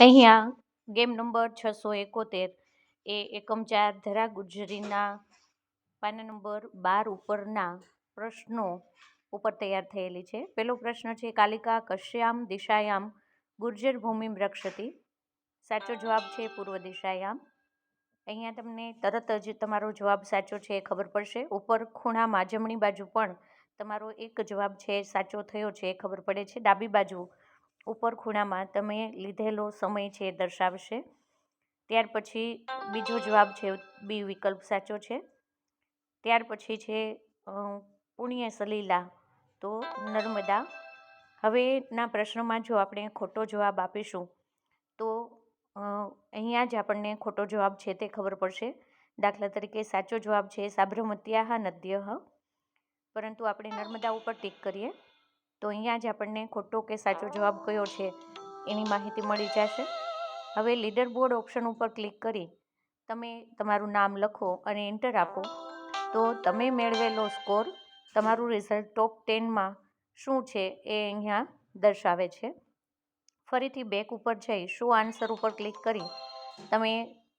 અહીંયા game number છસો એકોતેર. એ એકમ ચાર ધરા ગુજરીના પાના નંબર બાર ઉપરના પ્રશ્નો ઉપર તૈયાર થયેલી છે. પહેલો પ્રશ્ન છે, કાલિકા કશ્યામ દિશાયામ ગુર્જર ભૂમિ રક્ષતી સાચો જવાબ છે, પૂર્વ દિશાયામ. અહીંયા તમને તરત જ તમારો જવાબ સાચો છે એ ખબર પડશે. ઉપર ખૂણામાં જમણી બાજુ પણ તમારો એક જવાબ છે, સાચો થયો છે એ ખબર પડે છે. ડાબી બાજુ ઉપર ખૂણામાં તમે લીધેલો સમય છે દર્શાવશે. ત્યાર પછી બીજો જવાબ છે બી વિકલ્પ સાચો છે. ત્યાર પછી છે પુણ્ય સલીલા. તો નર્મદા. હવેના પ્રશ્નમાં જો આપણે ખોટો જવાબ આપીશું, તો અહીંયા જ આપણને ખોટો જવાબ છે તે ખબર પડશે. દાખલા તરીકે સાચો જવાબ છે સાબરમત્યાહ નદ્ય પરંતુ આપણે નર્મદા ઉપર ટીક કરીએ. તો અહીંયા જ આપણને ખોટો કે સાચો જવાબ કયો છે એની માહિતી મળી જશે. હવે લીડર બોર્ડ ઓપ્શન ઉપર ક્લિક કરી તમે તમારું નામ લખો અને એન્ટર આપો. તો તમે મેળવેલો સ્કોર તમારું રિઝલ્ટ ટોપ ટેનમાં શું છે એ અહીંયા દર્શાવે છે. ફરીથી બેક ઉપર જઈ શું આન્સર ઉપર ક્લિક કરી તમે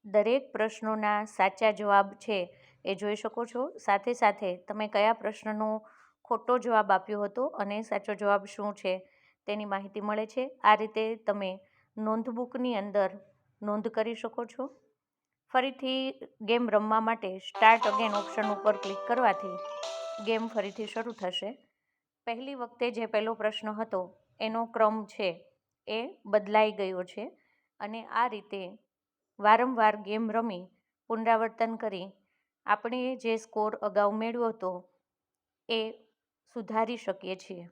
દરેક પ્રશ્નોના સાચા જવાબ છે એ જોઈ શકો છો. સાથે સાથે તમે કયા પ્રશ્નનો ખોટો જવાબ આપ્યો હતો અને સાચો જવાબ શું છે તેની માહિતી મળે છે. આ રીતે તમે નોંધબુકની અંદર નોંધ કરી શકો છો. ફરીથી ગેમ રમવા માટે સ્ટાર્ટ અગેન ઓપ્શન ઉપર ક્લિક કરવાથી ગેમ ફરીથી શરૂ થશે. પહેલી વખતે જે પહેલો પ્રશ્ન હતો એનો ક્રમ છે એ બદલાઈ ગયો છે અને આ રીતે વારંવાર ગેમ રમી પુનરાવર્તન કરી આપણે જે સ્કોર અગાઉ મેળવ્યો હતો એ સુધારી શકીએ છીએ.